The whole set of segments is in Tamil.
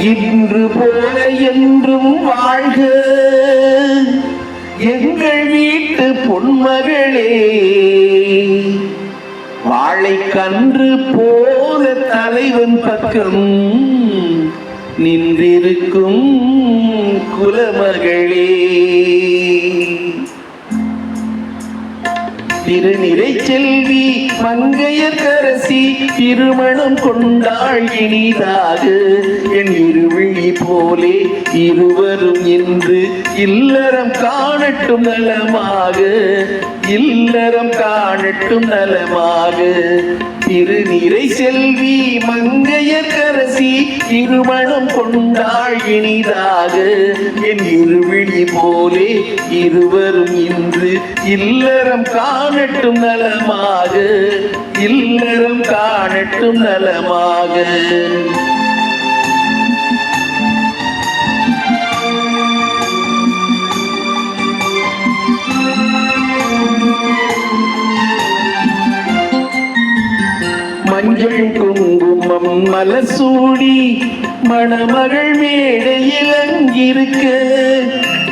இன்று போல என்றும் வாழ்க. எங்கள் வீட்டு பொன்மகளே வாழைக்கன்று போல தலைவன் பக்கம் நின்றிருக்கும் குலமகளே. திருநிறை செல்வி மங்கையர்கரசி திருமணம் கொண்டாள் இனிதாக. என் இருவிழி போலே இருவரும் இன்று இல்லறம் காணட்டும் நலமாக இல்லறம் காணட்டும் நலமாக. திருநிறை செல்வி மங்கையர்கரசி திருமணம் கொண்டாள் இனிதாக. என் இருவிழி போலே இருவரும் இன்று இல்லறம் காணட்டும் நலமாக இல்லறம் காணட்டும் நலமாக. மஞ்சள் குங்குமம் மலசூடி மணமகள் மேடையில் அங்கிருக்க.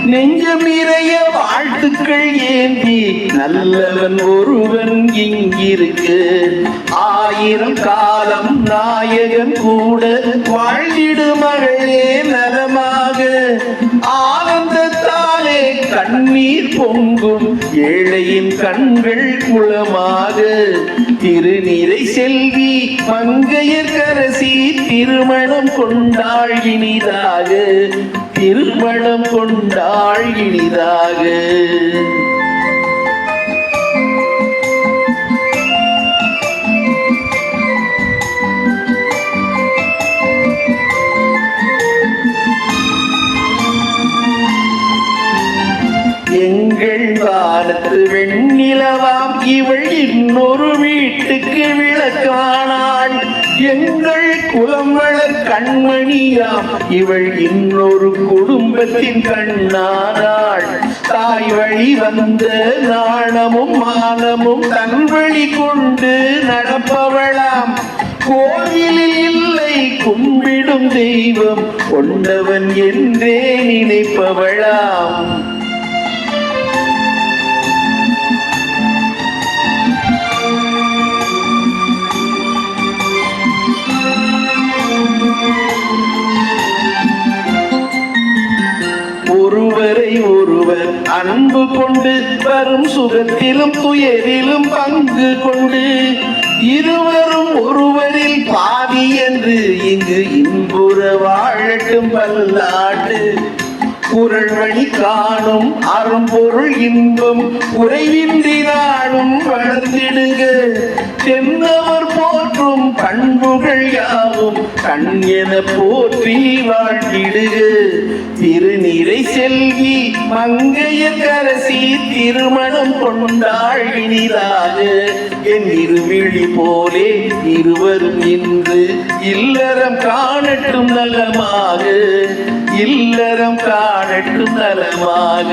நெஞ்சம் நிறைய வாழ்த்துக்கள் ஏந்தி நல்லவன் ஒருவன் இங்கிருக்கு. ஆயிரம் காலம் நாயகன் கூட வாழ்ந்திடு மகளே நலமாக. ஆனந்தத்தாலே கண்ணீர் பொங்கும் ஏழையின் கண்கள் குளமாக. திருநீரை செல்வி மங்கையர்கரசி திருமணம் கொண்டாள் இனிதாக திருமணம் கொண்டாள் இனிதாக வானத்து வெண்ணிலவாம் இவள் இன்னொரு வீட்டுக்கு விளக்கானாள். எங்கள் குலம் கண்மணியாம் இவள் இன்னொரு குடும்பத்தின் கண்ணானாள். தாய் வழி வந்த நாணமும் மானமும் தன் வழி கொண்டு நடப்பவளாம். கோயிலில் இல்லை கும்பிடும் தெய்வம் கொண்டவன் என்றே நினைப்பவளாம். அன்பு கொண்டு வரும் சுகத்திலும் துயரிலும் பங்கு கொண்டு இருவரும் ஒருவரில் பாவி என்று இங்கு இன்புற வாழட்டும் பல்லாட்டு. குரல் வழி காணும் அரும்பொருள் இன்பம் குறைவின்றி நாடும் வளர்ந்திடுங்க தென்னவர் போற்றும் பண்புகள் யாவும் கண் என போற்றி வாழ்ந்திடுக. திருநீரை செல்வி மங்கையில் கரசி திருமணம் கொண்டாள் இனிதாக என் இருவிழி போலே இருவரும் இன்று இல்லறம் காணட்டும் நலமாக. இல்லறம் காணட்டும் நலமாக.